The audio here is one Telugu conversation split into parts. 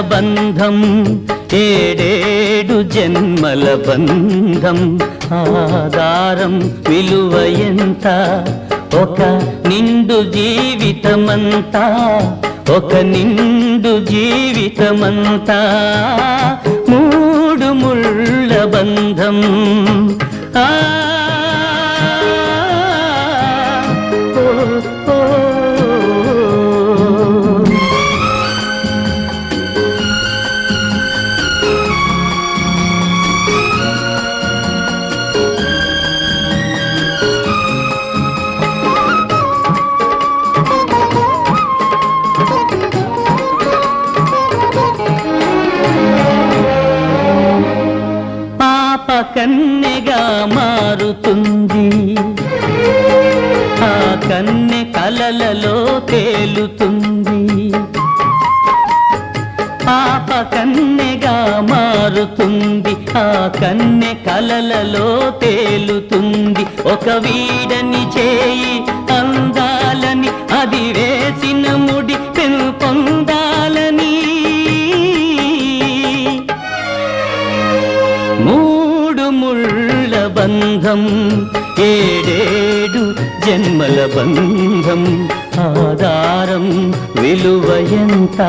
బంధం ఏడేడు జన్మల బంధం. ఆధారం విలువ ఎంత? ఒక నిండు జీవితమంతా ఒక నిండు జీవితమంతా. మూడు ముళ్ళ బంధం. ఆ కన్నె కలలలో తేలుతుంది. ఒక వీడని చేయి అందాలని అది వేసిన ముడి పొందాలని. మూడు ముళ్ళ బంధం ఏడేడు జన్మల బంధం. ఆధారం విలువ ఎంత?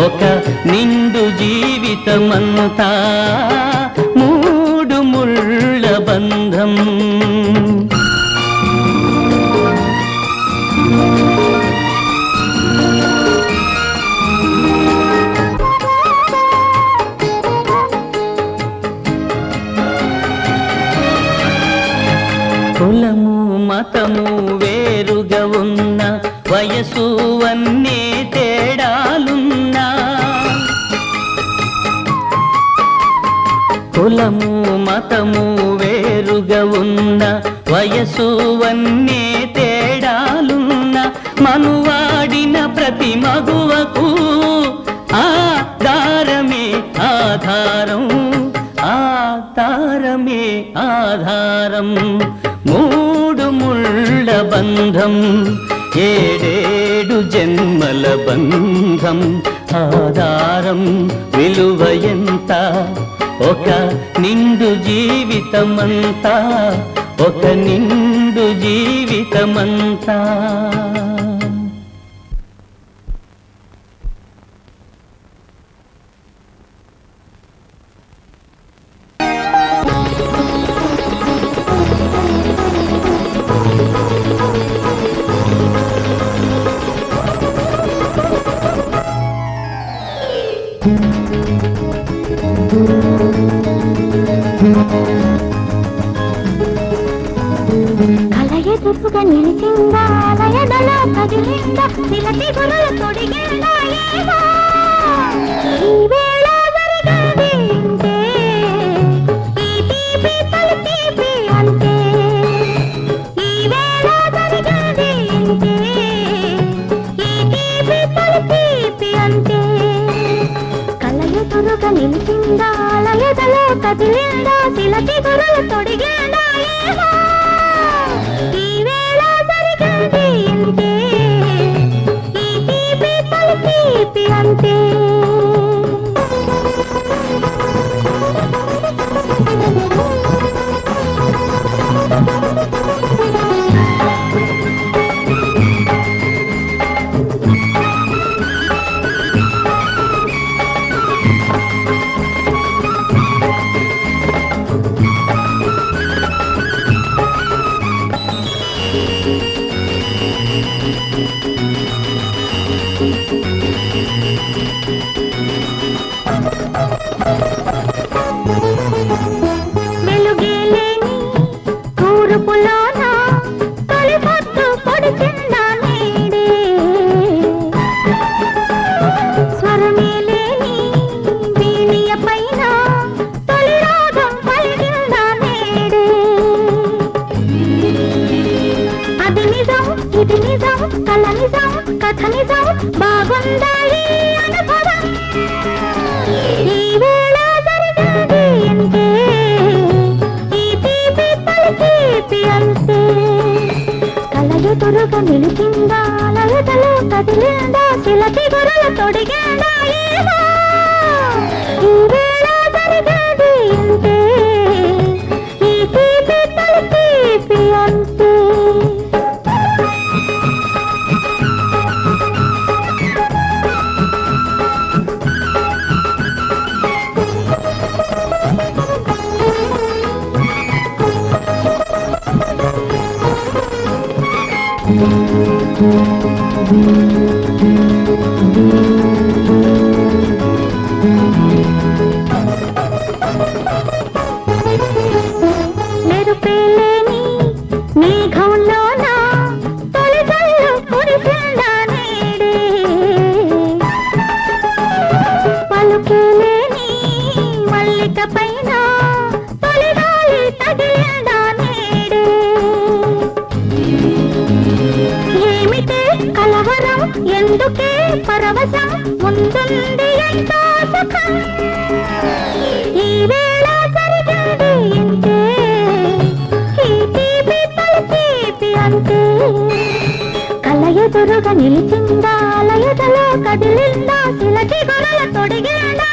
ఒక నిండు జీవితమంతా. కులము మతము వేరుగా ఉన్న వయసు అన్నీ తేడాలున్న మనువాడిన ప్రతి మగువకు ఆధారమే ఆధారం ఆధారమే ఆధారం. మూడు ముళ్ళ బంధం ఏడేడు జన్మల బంధం. ఆధారం విలువ ఎంత? ఒక నిండు జీవితమంతా ఒక నిండు జీవితమంతా. ఎదురుగా నిలిచిందా కదిలిందా తిలకి గురులు తొడిగిందా ఏమో? ఈ వేళ జరిగింది ఇంతే ఈ తీపి తొలి తీపి అంతే అందుకే పరవశం ముందుంది ఎంతో సుఖం. ఈ వేళ జరిగింది ఇంతే. ఈ తీపి తీపి అంతే. కల ఎదురుగా నిలిచిందా అలయదలో కదిలిందా శిలకి గొరల తొడిగిందా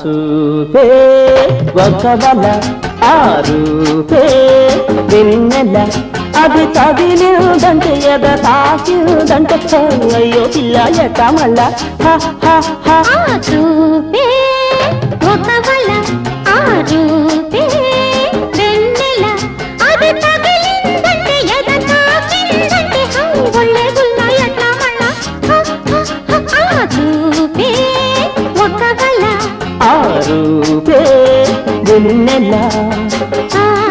చూపే ఒకవల ఆరుపే వెన్నెల అది తగిలిందంటే ఎద తాకిందంటే అయ్యో పిల్ల ఎట మళ్ళా చూపే didn't it?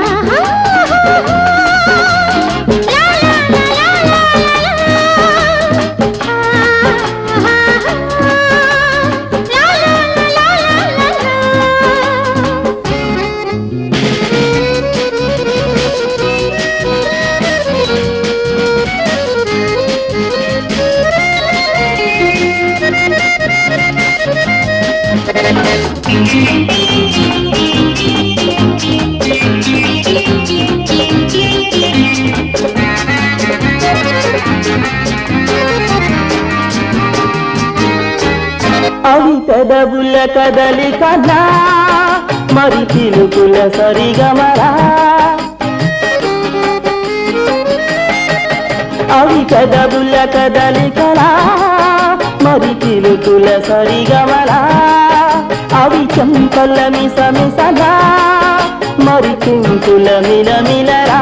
పెదవుల కదలికనా మరి పిలుపుల సరిగమరా అవి కదబుల కదలికలా మరి పిలుపుల సరిగమరా అవి చెంపల మిసమిసలా మరి చింతుల మిలమిలరా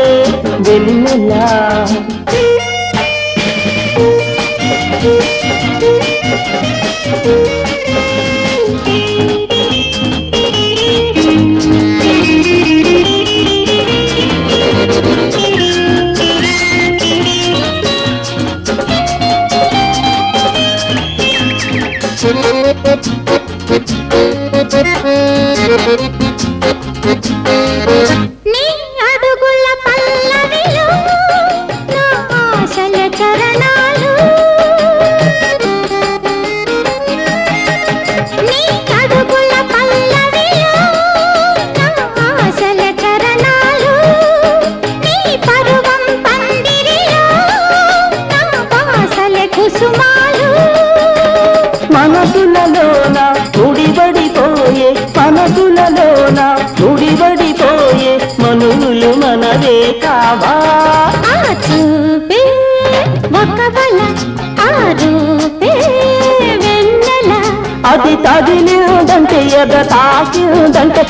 అది తగిలిందంటే ఎద తాకిందంటే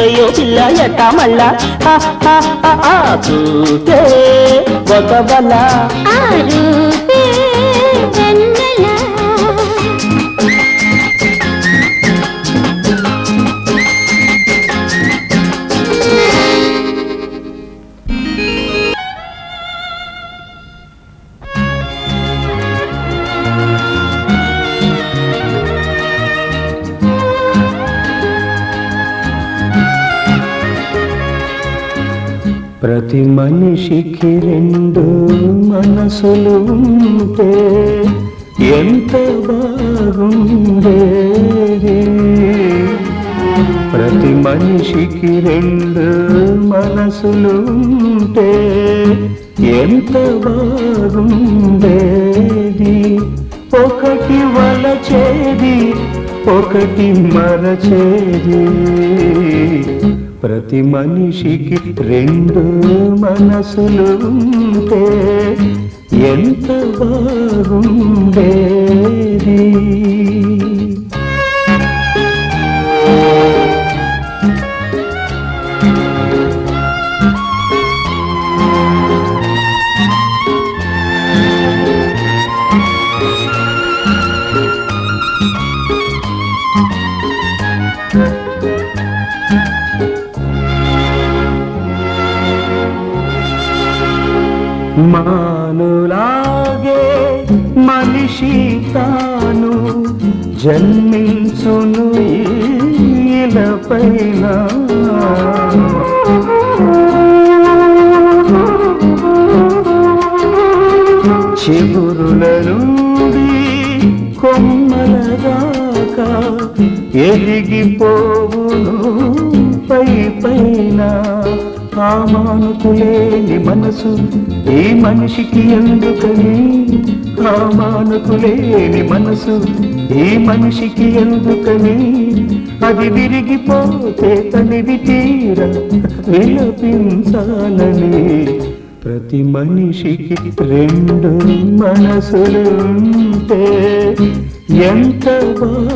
అయ్యో పిల్ల ఎట్ట మళ్ళా. చూతే హ, హ, ఆ ఒక బల ప్రతి మనిషికి రెండు మనసులు ఉంటే ఎంత బాగుండేది ప్రతి మనిషికి రెండు మనసులు ఉంటే ఎంత బాగుండేది ఒకటి వలచేది ఒకటి మరచేది. ప్రతి మనిషికి రెండు మనసులు ఉంటే ఎంత బాగుండేది? జన్మించును ఇలపైన చిగురుల నుండి కొమ్మల దాకా ఎదిగిపోవును పై పైన. కామానుకులేని మనసు ఏ మనిషికి ఎందుకని? కామానుకులేని మనసు ఏ మనిషికి ఎందుకని? అది విరిగిపోతే తనివి తీర విలపించాలని ప్రతి మనిషికి రెండు మనసులు ఉంటే ఎంత బాగుండేది?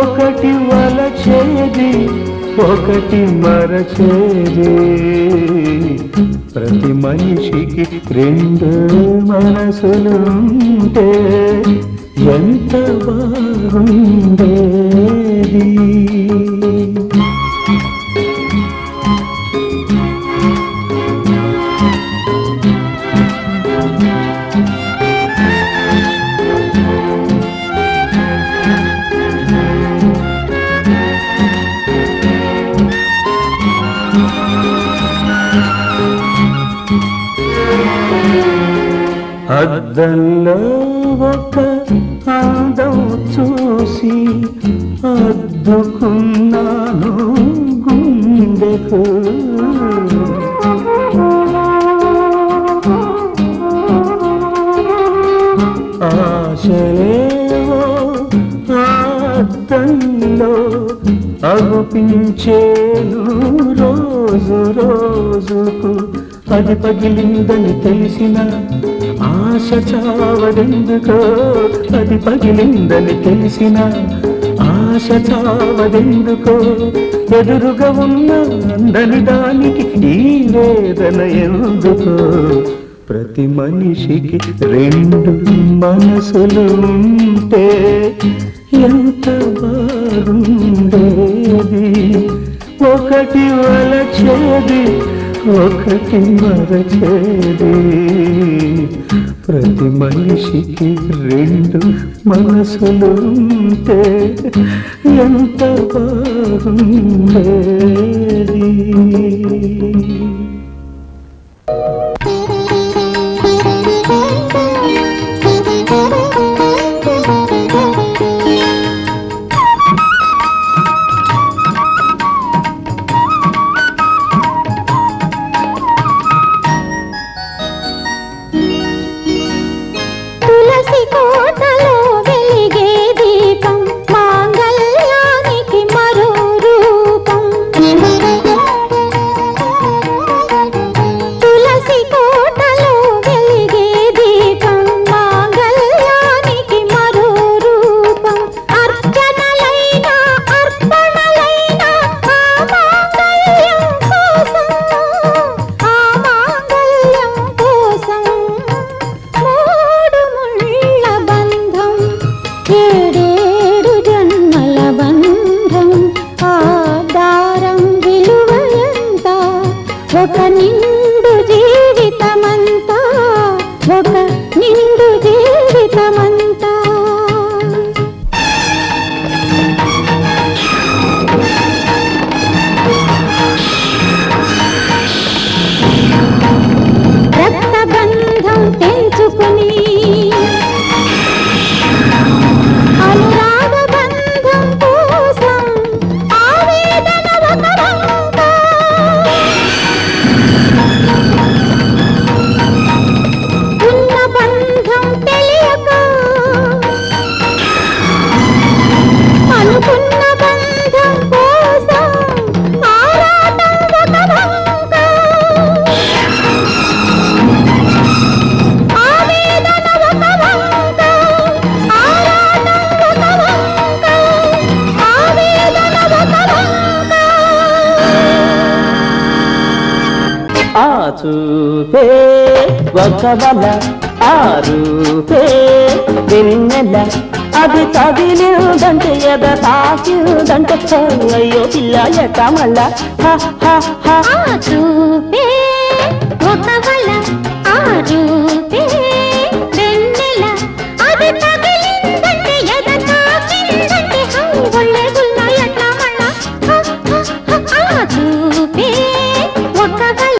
ఒకటి వలచేది ఒకటి మరచేది ప్రతి మనిషికి రెండు మనసులు ఎంత బాగుండేది? అద్దంలో ఒక అందం చూసి అద్దుకున్నాను గుండెకు. ఆశలేవో అద్దంలో అగుపించేను రోజు రోజుకు. అది పగిలిందని తెలిసిన ఆశ చావదెందుకో? అది పగిలిందని తెలిసిన ఆశ చావదెందుకో? ఎదురుగా ఉన్న అందని దానికి ఈ వేదన ఎందుకో? ప్రతి మనిషికి రెండు మనసులు ఉంటే ఎంత బాగుండేది? ఒకటి వలచేది ఒకటి మరచేది. ప్రతి మనిషికి రెండు మనసులు ఉంటే ఎంత బాగుండేది? होकर ఒకవల ఆరు వెన్నెల. అది తగిలిందంటే ఎద తాకిందంటే. అయ్యో పిల్ల ఎట మళ్ళా చూపే